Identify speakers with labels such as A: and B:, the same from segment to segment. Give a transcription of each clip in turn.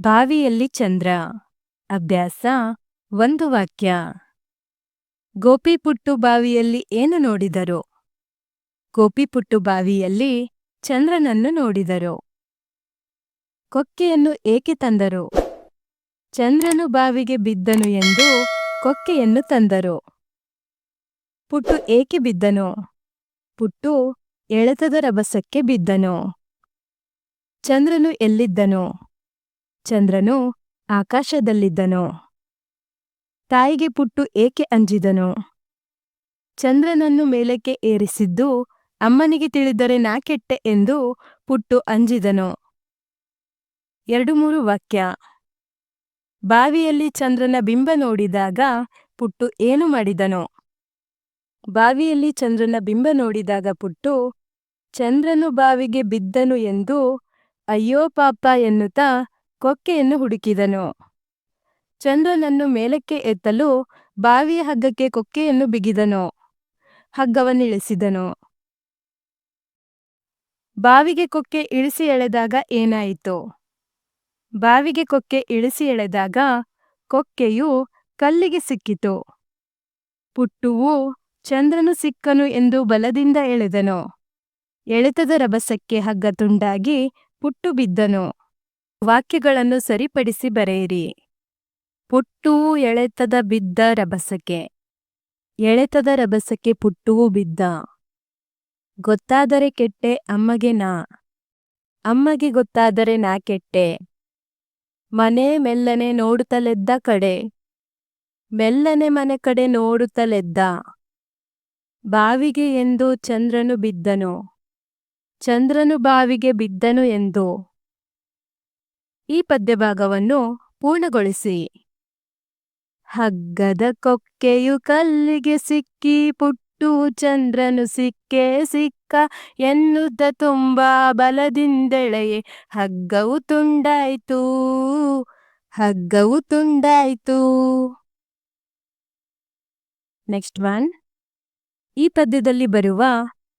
A: ಬಾವಿಯಲ್ಲಿ ಚಂದ್ರ. ಅಭ್ಯಾಸ, ಒಂದು ವಾಕ್ಯ. ಗೋಪಿಪುಟ್ಟು ಬಾವಿಯಲ್ಲಿ ಏನು ನೋಡಿದರು? ಗೋಪಿಪುಟ್ಟು ಬಾವಿಯಲ್ಲಿ ಚಂದ್ರನನ್ನು ನೋಡಿದರು. ಕೊಕ್ಕೆಯನ್ನು ಏಕೆ ತಂದರು? ಚಂದ್ರನು ಬಾವಿಗೆ ಬಿದ್ದನು ಎಂದು ಕೊಕ್ಕೆಯನ್ನು ತಂದರು. ಪುಟ್ಟು ಏಕೆ ಬಿದ್ದನು? ಪುಟ್ಟು ಎಳೆತದ ರಭಸಕ್ಕೆ ಬಿದ್ದನು. ಚಂದ್ರನು ಎಲ್ಲಿದ್ದನು? ಚಂದ್ರನು ಆಕಾಶದಲ್ಲಿದ್ದನು. ತಾಯಿಗೆ ಪುಟ್ಟು ಏಕೆ ಅಂಜಿದನು? ಚಂದ್ರನನ್ನು ಮೇಲಕ್ಕೆ ಏರಿಸಿದ್ದು ಅಮ್ಮನಿಗೆ ತಿಳಿದರೆ ನಾ ಕೆಟ್ಟೆ ಎಂದು ಪುಟ್ಟು ಅಂಜಿದನು. ಎರಡು ಮೂರು ವಾಕ್ಯ. ಬಾವಿಯಲ್ಲಿ ಚಂದ್ರನ ಬಿಂಬ ನೋಡಿದಾಗ ಪುಟ್ಟು ಏನು ಮಾಡಿದನು? ಬಾವಿಯಲ್ಲಿ ಚಂದ್ರನ ಬಿಂಬ ನೋಡಿದಾಗ ಪುಟ್ಟು, ಚಂದ್ರನು ಬಾವಿಗೆ ಬಿದ್ದನು ಎಂದು ಅಯ್ಯೋ ಪಾಪ ಎನ್ನುತ್ತಾ ಕೊಕ್ಕೆಯನ್ನು ಹುಡುಕಿದನು. ಚಂದ್ರನನ್ನು ಮೇಲಕ್ಕೆ ಎತ್ತಲು ಬಾವಿಯ ಹಗ್ಗಕ್ಕೆ ಕೊಕ್ಕೆಯನ್ನು ಬಿಗಿದನು. ಹಗ್ಗವನ್ನಿಳಿಸಿದನು ಬಾವಿಗೆ ಕೊಕ್ಕೆ ಇಳಿಸಿ ಎಳೆದಾಗ ಏನಾಯಿತು? ಬಾವಿಗೆ ಕೊಕ್ಕೆ ಇಳಿಸಿ ಎಳೆದಾಗ ಕೊಕ್ಕೆಯು ಕಲ್ಲಿಗೆ ಸಿಕ್ಕಿತು. ಪುಟ್ಟುವು ಚಂದ್ರನು ಸಿಕ್ಕನು ಎಂದು ಬಲದಿಂದ ಎಳೆದನು. ಎಳೆತದ ರಭಸಕ್ಕೆ ಹಗ್ಗ ತುಂಡಾಗಿ ಪುಟ್ಟು ಬಿದ್ದನು. ವಾಕ್ಯಗಳನ್ನು ಸರಿಪಡಿಸಿ ಬರೆಯಿರಿ. ಪುಟ್ಟುವು ಎಳೆತದ ಬಿದ್ದ ರಭಸಕ್ಕೆ. ಎಳೆತದ ರಭಸಕ್ಕೆ ಪುಟ್ಟುವು ಬಿದ್ದ. ಗೊತ್ತಾದರೆ ಕೆಟ್ಟೆ, ಅಮ್ಮಗೆ ನಾ. ಅಮ್ಮಗೆ ಗೊತ್ತಾದರೆ ನಾ ಕೆಟ್ಟೆ. ಮನೆ ಮೆಲ್ಲನೆ ನೋಡುತ್ತಲೆದ್ದ ಕಡೆ. ಮೆಲ್ಲನೆ ಮನೆ ಕಡೆ ನೋಡುತ್ತಲೆದ್ದ. ಬಾವಿಗೆ ಎಂದು ಚಂದ್ರನು ಬಿದ್ದನು. ಚಂದ್ರನು ಬಾವಿಗೆ ಬಿದ್ದನು ಎಂದು. ಈ ಪದ್ಯಭಾಗವನ್ನು ಪೂರ್ಣಗೊಳಿಸಿ. ಹಗ್ಗದ ಕೊಕ್ಕೆಯು ಕಲ್ಲಿಗೆ ಸಿಕ್ಕಿ, ಪುಟ್ಟು ಚಂದ್ರನು ಸಿಕ್ಕೇ ಸಿಕ್ಕ, ಎನ್ನುತ್ತ ತುಂಬಾ ಬಲದಿಂದೆಳೆಯೆ, ಹಗ್ಗವು ತುಂಡಾಯ್ತು ಹಗ್ಗವು ತುಂಡಾಯ್ತು. Next one. ಈ ಪದ್ಯದಲ್ಲಿ ಬರುವ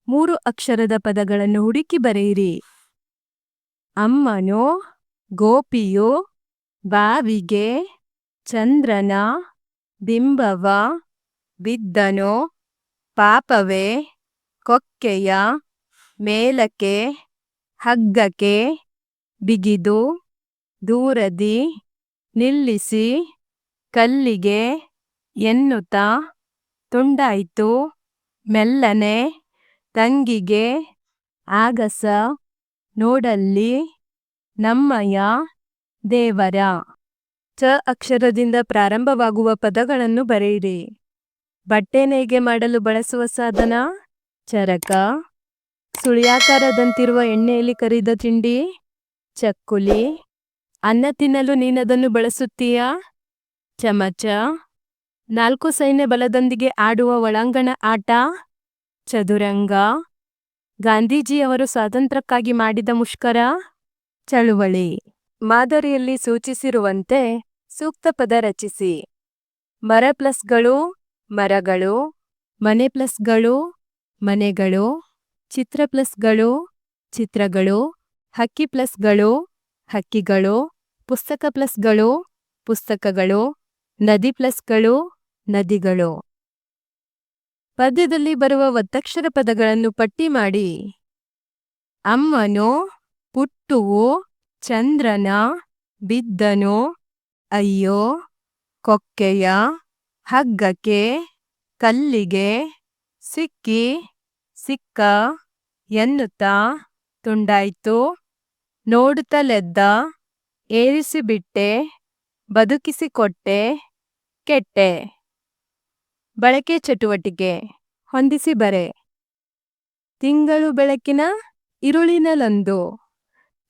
A: ಮೂರು ಅಕ್ಷರದ ಪದಗಳನ್ನು ಹುಡುಕಿ ಬರೆಯಿರಿ. ಅಮ್ಮನು ಗೋಪಿಯು ಬಾವಿಗೆ ಚಂದ್ರನ ಬಿಂಬವ ಬಿದ್ದನು. ಪಾಪವೇ, ಕೊಕ್ಕೆಯ ಮೇಲಕ್ಕೆ ಹಗ್ಗಕ್ಕೆ ಬಿಗಿದು ದೂರದಿ ನಿಲ್ಲಿಸಿ ಕಲ್ಲಿಗೆ ಎನ್ನುತ್ತ ತುಂಡಾಯಿತು. ಮೆಲ್ಲನೆ ತಂಗಿಗೆ ಆಗಸ ನೋಡಲ್ಲಿ ನಮ್ಮಯ್ಯ, ದೇವರ. ಚ ಅಕ್ಷರದಿಂದ ಪ್ರಾರಂಭವಾಗುವ ಪದಗಳನ್ನು ಬರೆಯಿರಿ. ಬಟ್ಟೆ ನೇಗೆ ಮಾಡಲು ಬಳಸುವ ಸಾಧನ, ಚರಕ. ಸುಳಿಯಾಕಾರದಂತಿರುವ ಎಣ್ಣೆಯಲ್ಲಿ ಕರಿದ ತಿಂಡಿ, ಚಕ್ಕುಲಿ. ಅನ್ನ ತಿನ್ನಲು ನೀನದನ್ನು ಬಳಸುತ್ತೀಯಾ? ಚಮಚ. ನಾಲ್ಕು ಸೈನ್ಯ ಬಲದೊಂದಿಗೆ ಆಡುವ ಒಳಾಂಗಣ ಆಟ, ಚದುರಂಗ. ಗಾಂಧೀಜಿಯವರು ಸ್ವಾತಂತ್ರ್ಯಕ್ಕಾಗಿ ಮಾಡಿದ ಮುಷ್ಕರ ಚಳುವಳಿ. ಮಾದರಿಯಲ್ಲಿ ಸೂಚಿಸಿರುವಂತೆ ಸೂಕ್ತ ಪದ ರಚಿಸಿ. ಮರ ಪ್ಲಸ್ಗಳು, ಮರಗಳು, ಮನೆ ಪ್ಲಸ್ಗಳು, ಮನೆಗಳು, ಚಿತ್ರ ಪ್ಲಸ್ಗಳು, ಚಿತ್ರಗಳು, ಹಕ್ಕಿ ಪ್ಲಸ್ಗಳು, ಹಕ್ಕಿಗಳು, ಪುಸ್ತಕ ಪ್ಲಸ್ಗಳು, ಪುಸ್ತಕಗಳು, ನದಿ ಪ್ಲಸ್ಗಳು, ನದಿಗಳು. ಪದ್ಯದಲ್ಲಿ ಬರುವ ಒತ್ತಕ್ಷರ ಪದಗಳನ್ನು ಪಟ್ಟಿ ಮಾಡಿ. ಅಮ್ಮನು ಪುಟ್ಟುವು, ಚಂದ್ರನ, ಬಿದ್ದನು, ಅಯ್ಯೋ, ಕೊಕ್ಕೆಯ, ಹಗ್ಗಕ್ಕೆ, ಕಲ್ಲಿಗೆ, ಸಿಕ್ಕಿ, ಸಿಕ್ಕ, ಎನ್ನುತ್ತಾ ತುಂಡಾಯ್ತು. ನೋಡುತ್ತಲೆದ್ದ, ಏರಿಸಿಬಿಟ್ಟೆ, ಬದುಕಿಸಿಕೊಟ್ಟೆ, ಕೆಟ್ಟೆ. ಬಳಕೆ ಚಟುವಟಿಕೆ, ಹೊಂದಿಸಿ ಬರೆ. ತಿಂಗಳು ಬೆಳಕಿನ, ಇರುಳಿನಲಂದು.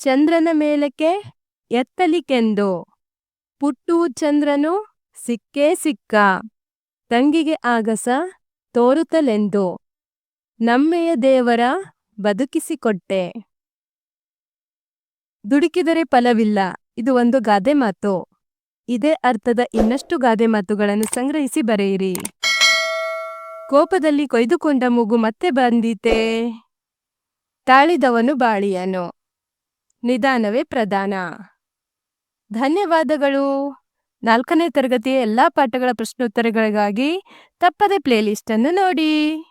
A: ಚಂದ್ರನ ಮೇಲಕ್ಕೆ ಎತ್ತಲಿಕೆಂದು. ಪುಟ್ಟು ಚಂದ್ರನು ಸಿಕ್ಕೇ ಸಿಕ್ಕ. ತಂಗಿಗೆ ಆಗಸ ತೋರುತ್ತಲೆಂದು. ನಮ್ಮೆಯ ದೇವರ ಬದುಕಿಸಿಕೊಟ್ಟೆ. ದುಡುಕಿದರೆ ಫಲವಿಲ್ಲ. ಇದು ಒಂದು ಗಾದೆ ಮಾತು. ಇದೇ ಅರ್ಥದ ಇನ್ನಷ್ಟು ಗಾದೆ ಮಾತುಗಳನ್ನು ಸಂಗ್ರಹಿಸಿ ಬರೆಯಿರಿ. ಕೋಪದಲ್ಲಿ ಕೊಯ್ದುಕೊಂಡ ಮೂಗು ಮತ್ತೆ ಬಂದೀತೆ? ತಾಳಿದವನು ಬಾಳಿಯನು. ನಿಧಾನವೇ ಪ್ರಧಾನ. ಧನ್ಯವಾದಗಳು. ನಾಲ್ಕನೇ ತರಗತಿಯ ಎಲ್ಲಾ ಪಾಠಗಳ ಪ್ರಶ್ನೋತ್ತರಗಳಿಗಾಗಿ ತಪ್ಪದೆ ಪ್ಲೇಲಿಸ್ಟನ್ನು ನೋಡಿ.